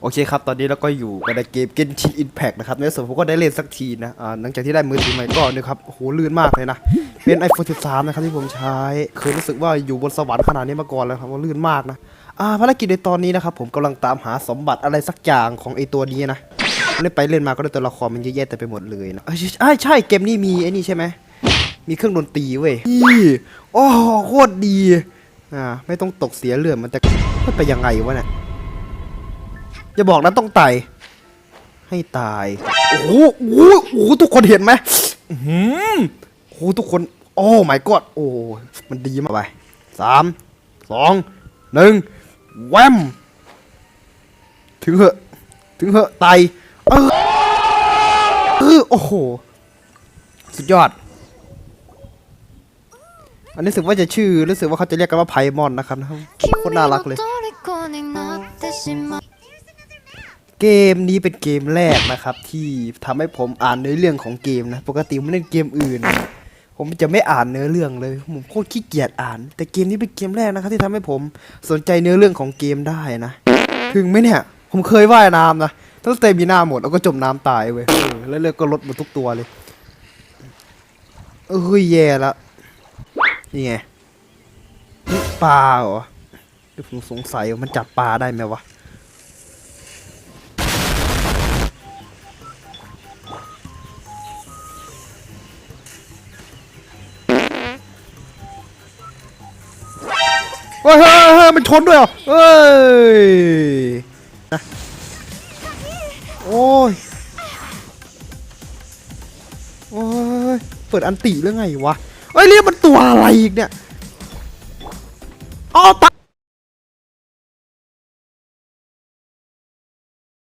โอเคครับ ตอนนี้เราก็อยู่กันในเกม Genshin Impact นะครับ ในส่วนผมก็ได้เล่นสักทีนะอ่าหลังจากที่ได้มือถือใหม่ก็นะครับโหลื่นมากเลยนะ เป็น iPhone 13 นะครับที่ผมใช้ เคยรู้สึกว่าอยู่บนสวรรค์ขนาดนี้มาก่อนแล้วครับว่าลื่นมากนะ อ่าภารกิจในตอนนี้นะครับ ผมกำลังตามหาสมบัติอะไรสักอย่างของไอตัวนี้นะ เล่นไปเล่นมาก็ได้ตัวละครมันเยอะแยะแต่ไปหมดเลยนะเอ้ยใช่ใช่เกมนี้มีไอ้นี่ใช่ไหมมีเครื่องดนตรีเว้ยนี่โอ้โหโคตรดี อ่าไม่ต้องตกเสียเลือดมันจะมันไปยังไงวะเนี่ย อย่าบอกนะต้องไต่ให้ตาย โอ้โหโอ้โหโอ้โหทุกคนเห็นไหมอื้อหือโอ้โหทุกคน โอ้ my god โอ้ มันดีมากไปสาม สอง หนึ่งแวม ถึงเหอะ ถึงเหอะไตเออเออโอ้โห สุดยอด อันนี้รู้สึกว่าจะชื่อ รู้สึกว่าเขาจะเรียกกันว่าไพมอนนะครับโคตรน่ารักเลย 君の虜になってしまう เกมนี้เป็นเกมแรกนะครับ ที่ทำให้ผมอ่านเนื้อเรื่องของเกมนะ ปกติผมเล่นเกมอื่น ผมจะไม่อ่านเนื้อเรื่องเลยผมโคตรขี้เกียจอ่าน แต่เกมนี้เป็นเกมแรกนะครับ ที่ทำให้ผมสนใจเนื้อเรื่องของเกมได้นะ ถึงไหมเนี่ย ผมเคยว่ายน้ำนะตั้งแต่มีหน้าหมดแล้วก็จมน้ำตายเว้ยเออแล้วเลือดก็ลดหมดทุกตัวเลยเอ้ยแย่ละนี่ไงปีปลาเหรอเดี๋ยวผมสงสัยว่ามันจับปลาได้ไหมวะ ฮ้ยเฮ้ยเฮ้ยมันชนด้วยเหรอเฮ้ยนะโอ้ยโอ้ยเปิดอันติเรื่องไงวะเฮ้ยเรียกมันตัวอะไรอีกเนี่ยอ๋อตา